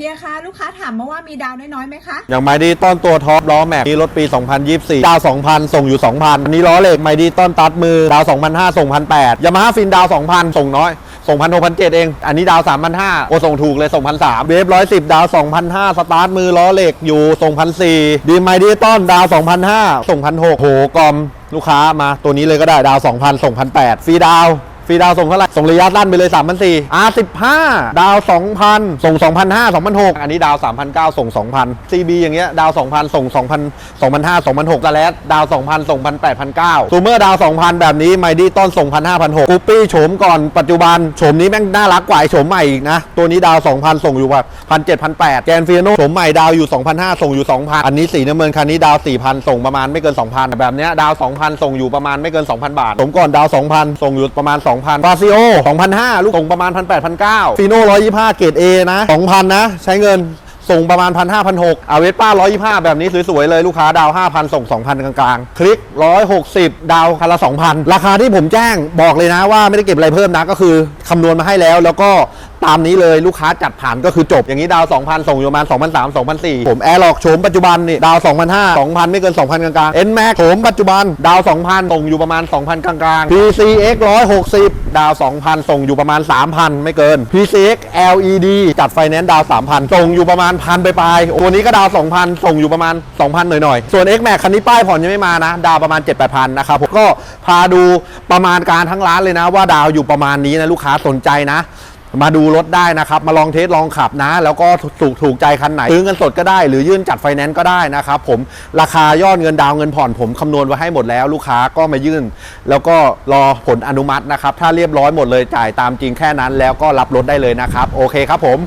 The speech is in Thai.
เฮียคะลูกค้าถามมาว่ามีดาวน้อยๆไหมคะ อย่างไมดีต้นตัวท็อปล้อแม็กนี่รถปี 2024 ดาว 2,000 ส่งอยู่ 2,000อันนี้ล้อเหล็กไมดีต้นตัดมือ ดาว 2,500 ส่ง 1,800ยามาฮ่าฟินดาว 2,000 ส่งน้อย ส่งพันหกพันเจ็ดเอง อันนี้ดาว3,500โอส่งถูกเลยส่งพันสามเวฟร้อยสิบดาว2,500สตาร์ทมือล้อเหล็กอยู่ส่งพันสี่ดีไมดีต้นดาว2,500ส่งพันหกโหกอมลูกค้ามาตัวนี้เลยก็ได้ดาว2,000ส่งพันแปดฟรีดาว รีดาวส่งเท่าไหร่ ส่งระยะสั้นไปเลย 3 4 0 0 R15 ดาว 2,000 ส่ง 2,500 2,600 อันนี้ดาว 3,900 ส่ง 2,000 CB อย่างเงี้ยดาว 2,000 ส่ง 2,000 2,500 2,600ตะแลดดาว 2,000 ส่ง1,800ซูเมอร์ดาว 2,000 แบบนี้ไมดี้ต้นส่ง1,500 6กูปี้โฉมก่อนปัจจุบันโฉมนี้แม่งน่ารักกว่าไอโฉมใหม่อีกนะ ตัวนี้ดาว 2,000 ส่งอยู่แบบ1,700 1,800แกนฟิโนโฉมใหม่ดาวอยู่2,500ส่งอยู่2,000อันนี้สีน้ำเงินคันนี้ดาว 4,000 ส่งประมาณไม่เกิน 2,000 แบบเนี้ยดาว 2,000 ส่งอยู่ประมาณไม่เกิน 2,000 บาทผมก่อนดาว 2,000 ส่งอยู่ประมาณ 2 2,000ฟาซิโอ2,500 ลูกส่งประมาณ 1,800 1,900ฟีโน่125 เกรด A นะ 2,000 นะ ใช้เงินส่งประมาณ 1,500 1,600อาเวสป้า 125 แบบนี้สวย ๆ เลยลูกค้าดาว 5,000 ส่ง 2,000 กลาง ๆ คลิก 160 ดาวคันละ 2,000 ราคาที่ผมแจ้งบอกเลยนะว่าไม่ได้เก็บอะไรเพิ่มนะ ก็คือคำนวณมาให้แล้ว แล้วก็ ตามนี้เลยลูกค้าจัดผ่านก็คือจบอย่างนี้ดาว 2,000 ส่งอยู่ประมาณ2,300 2,400ผมแอร์หลอกโฉมปัจจุบันนี่ดาว 2,500 2,000 ไม่เกิน 2,000 กลางๆ N Max โฉมปัจจุบันดาว 2,000 ส่งอยู่ประมาณ 2,000 กลางๆ PCX 160 ดาว 2,000 ส่งอยู่ประมาณ 3,000 ไม่เกิน PCX LED จัดไฟแนนซ์ดาว 3,000 ส่งอยู่ประมาณพันไปปลายตัวนี้ก็ดาว 2,000 ส่งอยู่ประมาณ 2,000 หน่อยๆ ส่วน X Max คันนี้ป้ายผ่อนยังไม่มานะ ดาวประมาณ 7-8,000 นะครับผมก็พาดูประมาณการทั้งร้านเลยนะว่าดาวอยู่ประมาณนี้นะลูกค้าสนใจนะ มาดูรถได้นะครับ มาลองเทสลองขับนะ แล้วก็ถูกถูกใจคันไหนซื้อเงินสดก็ได้ หรือยื่นจัดไฟแนนซ์ก็ได้นะครับผมราคายอดเงินดาวเงินผ่อนผมคำนวณไว้ให้หมดแล้ว ลูกค้าก็มายื่น แล้วก็รอผลอนุมัตินะครับ ถ้าเรียบร้อยหมดเลยจ่ายตามจริงแค่นั้น แล้วก็รับรถได้เลยนะครับ โอเคครับผม